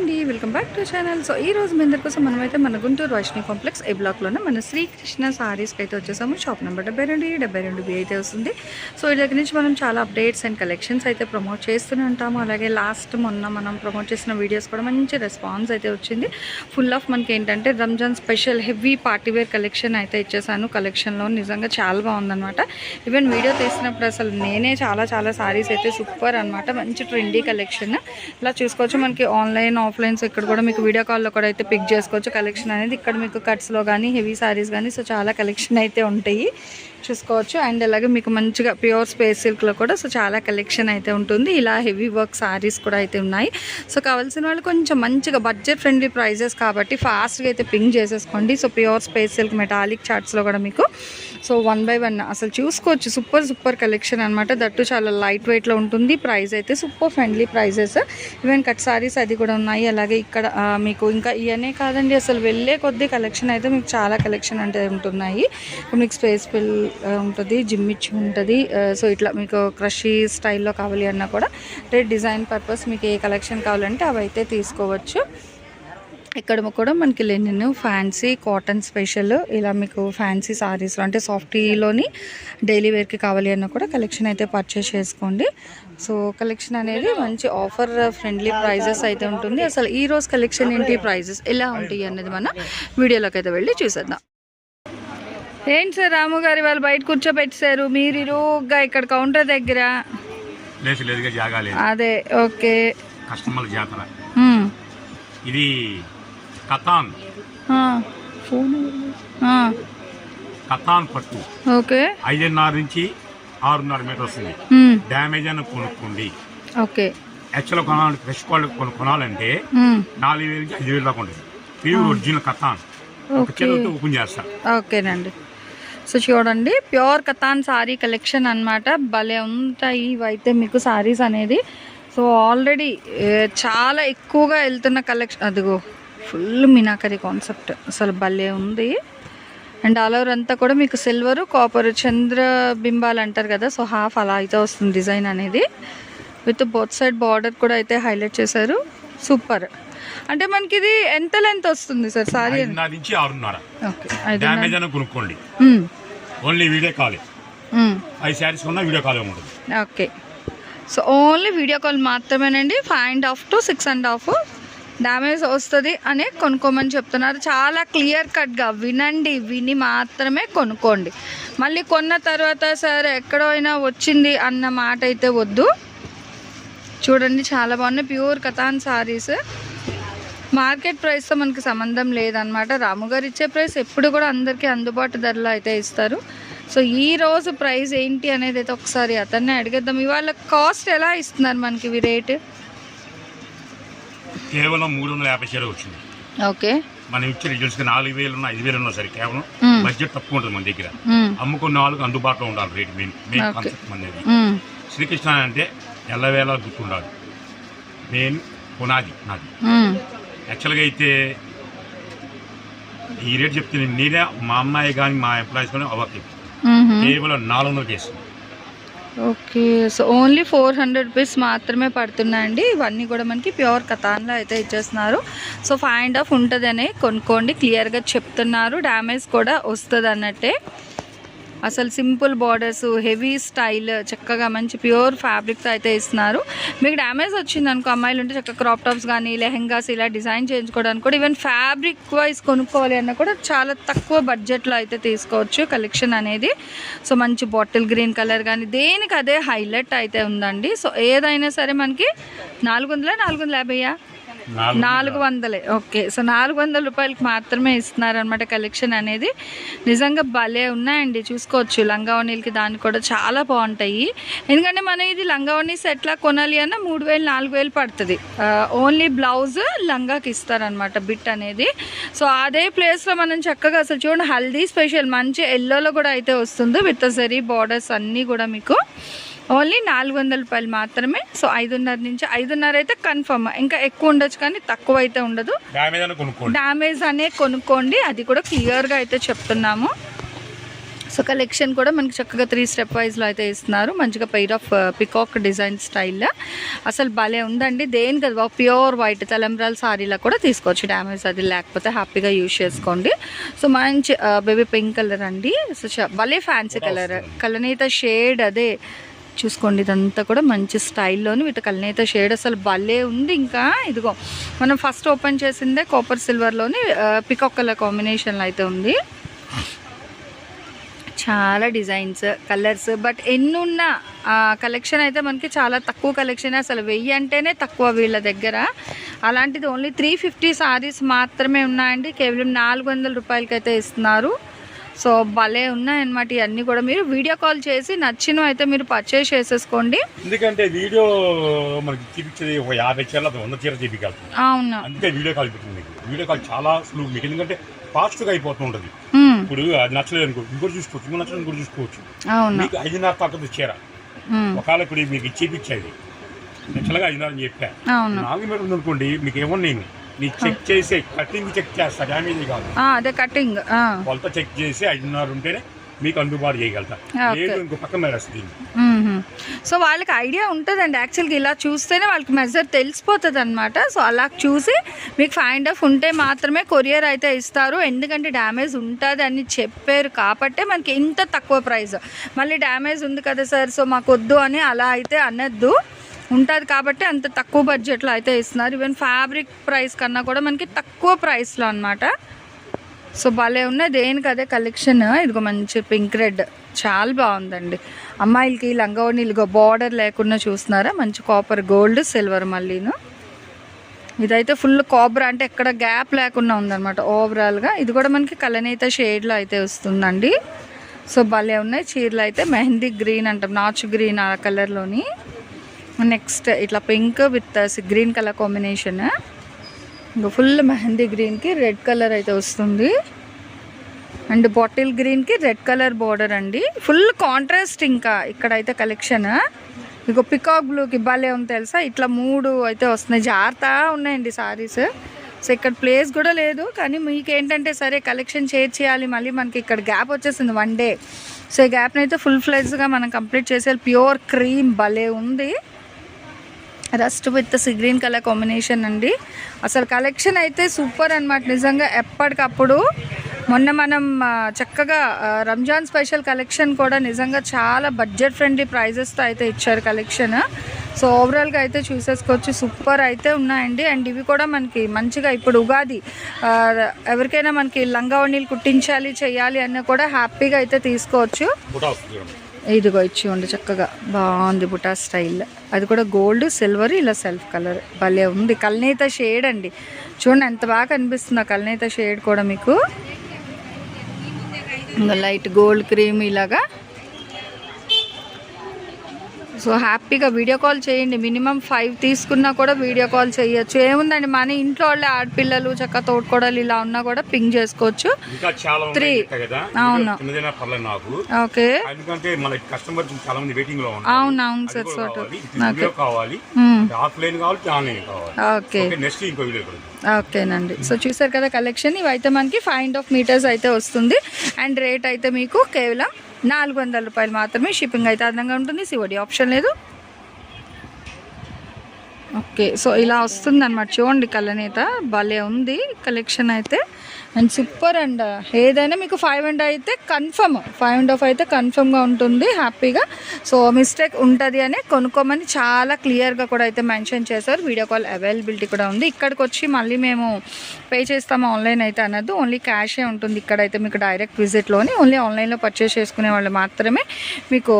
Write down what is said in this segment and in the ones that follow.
అండి. Welcome back to channel so ఈ రోజు మీ అందరి కోసం మనమైతే మన గుంటూరు వైష్ణవి కాంప్లెక్స్ ఏ బ్లాక్లోనే మన శ్రీకృష్ణ సారీస్కి అయితే వచ్చేసాము. షాప్ నెంబర్ డెబ్బై రెండు డెబ్బై రెండు బి అయితే వస్తుంది. సో ఈ దగ్గర నుంచి మనం చాలా అప్డేట్స్ అండ్ కలెక్షన్స్ అయితే ప్రమోట్ చేస్తూనే ఉంటాము. అలాగే లాస్ట్ మొన్న మనం ప్రమోట్ చేసిన వీడియోస్ కూడా మంచి రెస్పాన్స్ అయితే వచ్చింది. ఫుల్ ఆఫ్ మనకి ఏంటంటే Ramzan special heavy partywear collection అయితే ఇచ్చేసాను. కలెక్షన్లో నిజంగా చాలా బాగుందన్నమాట. ఈవెన్ వీడియో తీసినప్పుడు అసలు నేనే చాలా చాలా సారీస్ అయితే సూపర్ అనమాట మంచి ట్రెండీ కలెక్షన్ ఇలా చూసుకోవచ్చు. మనకి ఆన్లైన్ ఆఫ్లైన్స్ ఇక్కడ కూడా మీకు వీడియో కాల్లో కూడా అయితే పిక్ చేసుకోవచ్చు. కలెక్షన్ అనేది ఇక్కడ మీకు కట్స్లో కానీ హెవీ సారీస్ కానీ సో చాలా కలెక్షన్ అయితే ఉంటాయి. చూసుకోవచ్చు. అండ్ అలాగే మీకు మంచిగా ప్యూర్ స్పేస్ సిల్క్లో కూడా సో చాలా కలెక్షన్ అయితే ఉంటుంది. ఇలా హెవీ వర్క్ సారీస్ కూడా అయితే ఉన్నాయి. సో కావాల్సిన వాళ్ళు కొంచెం మంచిగా బడ్జెట్ ఫ్రెండ్లీ ప్రైజెస్ కాబట్టి ఫాస్ట్గా అయితే పింక్ చేసేసుకోండి. So pure space silk metallic చార్ట్స్లో కూడా మీకు సో వన్ బై వన్ అసలు చూసుకోవచ్చు. సూపర్ సూపర్ కలెక్షన్ అనమాట దట్టు చాలా లైట్ వెయిట్లో ఉంటుంది. ప్రైస్ అయితే super friendly prices. Even cut saris అది కూడా ఉన్నాయి. అలాగే ఇక్కడ మీకు ఇంకా ఇవన్నీ కాదండి. అసలు వెళ్ళే కొద్దీ కలెక్షన్ అయితే మీకు చాలా కలెక్షన్ అంటే ఉంటున్నాయి. మీకు స్పేస్ పిల్ ఉంటుంది జిమ్ ఇచ్చి ఉంటుంది. సో ఇట్లా మీకు క్రషీ స్టైల్లో కావాలి అన్నా కూడా అంటే డిజైన్ పర్పస్ మీకు ఏ కలెక్షన్ కావాలంటే అవి అయితే తీసుకోవచ్చు. ఇక్కడ కూడా మనకి లెనిన్ ఫ్యాన్సీ కాటన్ స్పెషల్ ఇలా మీకు ఫ్యాన్సీ సారీస్ అంటే సాఫ్టీలోని డైలీ వేర్కి కావాలి అన్న కూడా కలెక్షన్ అయితే పర్చేస్ చేసుకోండి. సో కలెక్షన్ అనేది మంచి ఆఫర్ ఫ్రెండ్లీ ప్రైజెస్ అయితే ఉంటుంది. అసలు ఈ రోజు కలెక్షన్ ఏంటి ప్రైజెస్ ఎలా ఉంటాయి అనేది మన వీడియోలోకి అయితే వెళ్ళి చూసేద్దాం. ఏంటి సార్ రాము గారి వాళ్ళు బయట కూర్చోబెట్టారు మీరు ఇరుగ్గా ఇక్కడ కౌంటర్ దగ్గర. అదే ఓకే. కస్టమర్ల జాతర. ఇది ఆ. కతాన్ పట్టు. ఓకే. ఐదున్నర నుంచి ఆరున్నర మీటర్ వస్తుంది. డ్యామేజ్ అని కొనుక్కోండి. ఓకే. యాక్చువల్ కొనాలంటే ఫ్రెష్ క్వాలిటీ కొను కొనాలంటే. నాలుగు వేల నుంచి ఐదు వేల దాకా ఉంటుంది. ప్యూర్ ఒరిజినల్ చేతితో ఓపెన్ చేస్తా. ఓకేనండి. సో చూడండి ప్యూర్ కతాన్ సారీ కలెక్షన్ అన్నమాట. భలే ఉంటాయి ఇవైతే మీకు సారీస్ అనేది. సో ఆల్రెడీ చాలా ఎక్కువగా వెళ్తున్న కలెక్షన్ అదిగో. ఫుల్ మినాకరీ కాన్సెప్ట్ అసలు భలే ఉంది. అండ్ ఆల్ ఓవర్ అంతా కూడా మీకు సిల్వర్ కాపర్ చంద్ర బింబాలు అంటారు కదా సో హాఫ్ అలా అయితే వస్తుంది డిజైన్ అనేది. విత్ బోత్ సైడ్ బార్డర్ కూడా అయితే హైలైట్ చేశారు. సూపర్ అంటే మనకి ఇది ఎంత లెంత్ వస్తుంది సార్ సారీ నుంచి ఆరున్నర. ఓకే ఐదు డ్యామేజ్ అని కొనుక్కోండి. మ్మ్. ఓన్లీ వీడియో కాల్ మ్మ్. ఐదు శారీస్ కొన్నా వీడియో కాల్ ఉంటుంది. Okay so only video call మాత్రమేనండి. Five and half to six and half damage వస్తుంది అని కొనుక్కోమని చెప్తున్నారు. చాలా క్లియర్ కట్గా వినండి విని మాత్రమే కొనుక్కోండి. మళ్ళీ కొన్న తర్వాత సరే ఎక్కడో అయినా వచ్చింది అన్న మాట అయితే వద్దు. చూడండి చాలా బాగున్నాయి. ప్యూర్ కథాన్ సారీస్. మార్కెట్ ప్రైస్తో మనకి సంబంధం లేదనమాట రాముగారు ఇచ్చే ప్రైస్ ఎప్పుడు కూడా అందరికీ అందుబాటు ధరలో అయితే ఇస్తారు. సో ఈ రోజు ప్రైస్ ఏంటి అనేది అయితే ఒకసారి అతన్ని అడిగేద్దాం. ఇవాళ కాస్ట్ ఎలా ఇస్తున్నారు మనకి ఇవి రేటు? కేవలం మూడు వందల యాభై చీర వచ్చింది ఓకే మనం ఇచ్చే రిజల్ట్స్ నాలుగు వేలు ఉన్నా ఐదు వేలు ఉన్నా సరే కేవలం. బడ్జెట్ తక్కువ ఉంటుంది మన దగ్గర మ్మ్. అమ్ముకున్న వాళ్ళకి అందుబాటులో ఉండాలి రేట్ మెయిన్ మెయిన్. కాన్సెప్ట్ అనేది. శ్రీకృష్ణ అంటే ఎల్లవేళ గుర్తుండాలి మెయిన్ పునాది నాది. యాక్చువల్గా అయితే ఈ రేట్ చెప్తే నేను మా అమ్మాయి కానీ మా ఎంప్లాయీస్ కానీ అవ్వకి. కేవలం నాలుగు వందల case okay so only four hundred rupees మాత్రమే పడుతున్నాయండి. ఇవన్నీ కూడా మనకి ప్యూర్ కథాన్లో అయితే ఇచ్చేస్తున్నారు. సో ఫైవ్ అండ్ హాఫ్ ఉంటుందని కొనుక్కోండి క్లియర్గా చెప్తున్నారు డ్యామేజ్ కూడా వస్తుంది అన్నట్టే అసలు సింపుల్ బార్డర్స్ హెవీ స్టైల్ చక్కగా మంచి ప్యూర్ ఫ్యాబ్రిక్తో అయితే ఇస్తున్నారు. మీకు డ్యామేజ్ వచ్చింది అనుకో అమ్మాయిలు ఉంటే చక్కగా క్రాప్ టాప్స్ కానీ లెహెంగాస్ ఇలా డిజైన్ చేయించుకోవడానికి కూడా ఈవెన్ ఫ్యాబ్రిక్ వైజ్ కొనుక్కోవాలి అన్న కూడా చాలా తక్కువ బడ్జెట్లో అయితే తీసుకోవచ్చు కలెక్షన్ అనేది. సో మంచి బాటిల్ గ్రీన్ కలర్ కానీ దేనికి అదే హైలైట్ అయితే ఉందండి. సో ఏదైనా సరే మనకి నాలుగు వందల నాలుగు వందల యాభైయా? నాలుగు వందలే? ఓకే. సో నాలుగు వందల రూపాయలకి మాత్రమే ఇస్తున్నారు అనమాట కలెక్షన్ అనేది. నిజంగా భలే ఉన్నాయండి. చూసుకోవచ్చు. లంగావణీలకి దానికి కూడా చాలా బాగుంటాయి. ఎందుకంటే మనం ఇది లంగావణి సెట్లా కొనాలి అన్న మూడు వేలు నాలుగు వేలు పడుతుంది. ఓన్లీ బ్లౌజ్ లంగాకి ఇస్తారనమాట బిట్ అనేది. సో అదే ప్లేస్లో మనం చక్కగా అసలు చూడండి హల్దీ స్పెషల్ మంచి ఎల్లోలో కూడా అయితే వస్తుంది. విత్ జరీ బార్డర్స్ అన్నీ కూడా మీకు. ఓన్లీ నాలుగు వందల రూపాయలు మాత్రమే. సో ఐదున్నర నుంచి ఐదున్నర అయితే కన్ఫర్మ్. ఇంకా ఎక్కువ ఉండొచ్చు కానీ తక్కువ అయితే ఉండదు. డ్యామేజ్ అని కొనుక్కోండి. అది కూడా క్లియర్గా అయితే చెప్తున్నాము. సో కలెక్షన్ కూడా మనకి చక్కగా త్రీ స్టెప్ వైజ్లో అయితే ఇస్తున్నారు. మంచిగా పెయిర్ ఆఫ్ పికాక్ డిజైన్ స్టైల్లో అసలు భలే ఉందండి. దేని కదా ప్యూర్ వైట్ తలంబ్రాల సారీలా కూడా తీసుకోవచ్చు. డ్యామేజ్ అది లేకపోతే హ్యాపీగా యూజ్ చేసుకోండి. సో మంచి బేబీ పింక్ కలర్ అండి. సో భలే ఫ్యాన్సీ కలర్ కలనేత షేడ్ అదే. చూసుకోండి ఇదంతా కూడా మంచి స్టైల్లోని వీటి కలనేత షేడ్ అసలు భలే ఉంది. ఇంకా ఇదిగో మనం ఫస్ట్ ఓపెన్ చేసిందే కాపర్ సిల్వర్లోని పికాక్ కలర్ కాంబినేషన్లో అయితే ఉంది. చాలా డిజైన్స్ కలర్స్ బట్ ఎన్నున్న కలెక్షన్ అయితే మనకి చాలా తక్కువ కలెక్షన్ అసలు. వెయ్యి అంటేనే తక్కువ వీళ్ళ దగ్గర. అలాంటిది ఓన్లీ త్రీ ఫిఫ్టీ సారీస్ మాత్రమే ఉన్నాయండి. కేవలం నాలుగు వందల రూపాయలకైతే ఇస్తున్నారు. సో భలే ఉన్నాయన్నమాట ఇవన్నీ కూడా. మీరు వీడియో కాల్ చేసి నచ్చినవి అయితే మీరు పర్చేస్ చేసేసుకోండి. ఎందుకంటే వీడియో మనకి చూపించేది ఒక యాభై చీరలు వంద చీర చూపించాలి అవును. అందుకే వీడియో కాల్ పెట్టింది వీడియో కాల్ చాలా సులువు మీకు. ఎందుకంటే ఫాస్ట్గా అయిపోతూ ఉంటుంది. ఇప్పుడు అది నచ్చలేదు అనుకో ఇంకోటి చూసుకోవచ్చు ఇంకో నచ్చలేదు ఇంకోటి చూసుకోవచ్చు. మీకు ఐదున్నర తగ్గదు చీర. ఒకవేళ ఇప్పుడు మీకు ఇచ్చేపించేది యాక్చువల్గా ఐదున్నర అని చెప్పా. అవును. నాలుగు మీటర్ ఉంది అనుకోండి మీకు ఏమన్నా నేను. నీకు చెక్ చేసి కటింగ్ చెక్ చేస్తా డ్యామేజ్ కాదు. అదే కటింగ్ కొలత చెక్ చేసి ఐదున్నర ఉంటేనే మీకు అందుబాటు చేయగలుగుతా. ఓకే. లేదు ఇంకో పక్క మేరేస్తుంది మ్మ్. సో వాళ్ళకి ఐడియా ఉంటుందండి. యాక్చువల్గా ఇలా చూస్తేనే వాళ్ళకి మెజర్ తెలిసిపోతుంది అనమాట సో అలా చూసి మీకు ఫైండ్ ఆఫ్ ఉంటే మాత్రమే కొరియర్ అయితే ఇస్తారు. ఎందుకంటే డ్యామేజ్ ఉంటుంది అని చెప్పారు కాబట్టే మనకి ఇంత తక్కువ ప్రైస్ మళ్ళీ డ్యామేజ్ ఉంది కదా సార్ సో మాకు వద్దు అని అలా అయితే అనొద్దు. ఉంటుంది కాబట్టి అంత తక్కువ బడ్జెట్లో అయితే ఇస్తున్నారు. ఈవెన్ ఫ్యాబ్రిక్ ప్రైస్ కన్నా కూడా మనకి తక్కువ ప్రైస్లో అనమాట సో భలే ఉన్నాయి. దేనికి అదే కలెక్షన్ ఇదిగో మంచి పింక్ రెడ్ చాలా బాగుందండి. అమ్మాయిలకి లంగావణీలుగా బార్డర్ లేకుండా చూస్తున్నారా? మంచి కాపర్ గోల్డ్ సిల్వర్ మళ్ళీను. ఇదైతే ఫుల్ కాబ్రా అంటే ఎక్కడ గ్యాప్ లేకుండా ఉందన్నమాట. ఓవరాల్గా ఇది కూడా మనకి కలనేత షేడ్లో అయితే వస్తుందండి. సో భలే ఉన్నాయి. చీరలు అయితే మెహందీ గ్రీన్ అంటాం. నాచు గ్రీన్ ఆ కలర్లోని నెక్స్ట్ ఇట్లా pink with green colour combination. ఇంకా ఫుల్ మెహందీ గ్రీన్కి రెడ్ కలర్ అయితే వస్తుంది. అండ్ బాటిల్ గ్రీన్కి రెడ్ కలర్ బార్డర్ అండి. ఫుల్ కాంట్రాస్ట్ ఇంకా ఇక్కడైతే కలెక్షన్ ఇక పికాక్ బ్లూకి భలే ఉంది తెలుసా? ఇట్లా మూడు అయితే వస్తున్నాయి. జాగ్రత్త ఉన్నాయండి సారీస్ సో ఇక్కడ ప్లేస్ కూడా లేదు కానీ మీకు ఏంటంటే సరే కలెక్షన్ షేర్ చేయాలి మళ్ళీ మనకి ఇక్కడ గ్యాప్ వచ్చేసింది వన్ డే సో ఈ గ్యాప్ని అయితే ఫుల్ ఫ్లెజ్గా మనం కంప్లీట్ చేసేయాలి. ప్యూర్ క్రీమ్ భలే ఉంది. Rust with sea green colour combination అండి. అసలు కలెక్షన్ అయితే సూపర్ అనమాట నిజంగా ఎప్పటికప్పుడు మొన్న మనం చక్కగా రంజాన్ స్పెషల్ కలెక్షన్ కూడా నిజంగా చాలా బడ్జెట్ ఫ్రెండ్లీ ప్రైజెస్తో అయితే ఇచ్చారు కలెక్షన్. సో ఓవరాల్గా అయితే చూసేసుకోవచ్చు. సూపర్ అయితే ఉన్నాయండి. అండ్ ఇవి కూడా మనకి మంచిగా ఇప్పుడు ఉగాది ఎవరికైనా మనకి లంగావణీలు కుట్టించాలి చేయాలి అన్న కూడా హ్యాపీగా అయితే తీసుకోవచ్చు. ఇదిగో ఇచ్చి ఉండి చక్కగా. బాగుంది బుటా స్టైల్. అది కూడా గోల్డ్ సిల్వర్ ఇలా సెల్ఫ్ కలర్. భలే ఉంది. కల్నేత షేడ్ అండి. చూడండి ఎంత బాగా కనిపిస్తుందో కల్నేత షేడ్ కూడా మీకు. లైట్ గోల్డ్ క్రీమ్ ఇలాగా సో హ్యాపీగా వీడియో కాల్ చేయండి. మినిమం ఫైవ్ తీసుకున్నా కూడా వీడియో కాల్ చేయొచ్చు. ఏముందండి మన ఇంట్లో వాళ్ళే ఆడపిల్లలు చక్క తోడుకోడలు ఇలా ఉన్నా కూడా పింగ్ చేసుకోవచ్చు. కదా? అవును. ఓకే. అవును అవును సార్ సోటు. ఓకే. ఓకేనండి. సో చూసారు కదా కలెక్షన్ ఇవైతే మనకి ఫైవ్ అండ్ ఆఫ్ మీటర్స్ అయితే వస్తుంది. అండ్ రేట్ అయితే మీకు కేవలం నాలుగు వందల రూపాయలు మాత్రమే షిప్పింగ్ అయితే అదనంగా ఉంటుంది. సివడి ఆప్షన్ లేదు. ఓకే సో ఇలా వస్తుంది అనమాట చూడండి కలనేత భలే ఉంది కలెక్షన్ అయితే. అండ్ సూపర్ అండ్ ఏదైనా మీకు ఫైవ్ అండ్ అయితే కన్ఫర్మ్ ఫైవ్ అండ్ ఆఫ్ అయితే కన్ఫర్మ్గా ఉంటుంది హ్యాపీగా. సో మిస్టేక్ ఉంటుంది అని కొనుక్కోమని చాలా క్లియర్గా కూడా అయితే మెన్షన్ చేశారు. వీడియో కాల్ అవైలబిలిటీ కూడా ఉంది. ఇక్కడికి వచ్చి మళ్ళీ మేము పే చేస్తాము ఆన్లైన్ అయితే అన్నది ఓన్లీ క్యాషే ఉంటుంది. ఇక్కడైతే మీకు డైరెక్ట్ విజిట్లోని ఓన్లీ ఆన్లైన్లో పర్చేస్ చేసుకునే వాళ్ళు మాత్రమే మీకు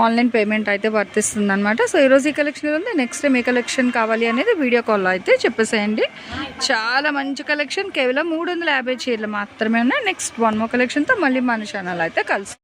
ఆన్లైన్ పేమెంట్ అయితే వర్తిస్తుంది అనమాట సో ఈరోజు ఈ కలెక్షన్ ఉంది? నెక్స్ట్ టైం ఏ కలెక్షన్ కావాలి అనేది వీడియో కాల్లో అయితే చెప్పేసేయండి. చాలా మంచి కలెక్షన్. కేవలం మూడు వందల యాభై చీరలు మాత్రమే ఉన్నాయి. నెక్స్ట్ వన్ మో కలెక్షన్తో మళ్ళీ మన ఛానల్ అయితే కలుసు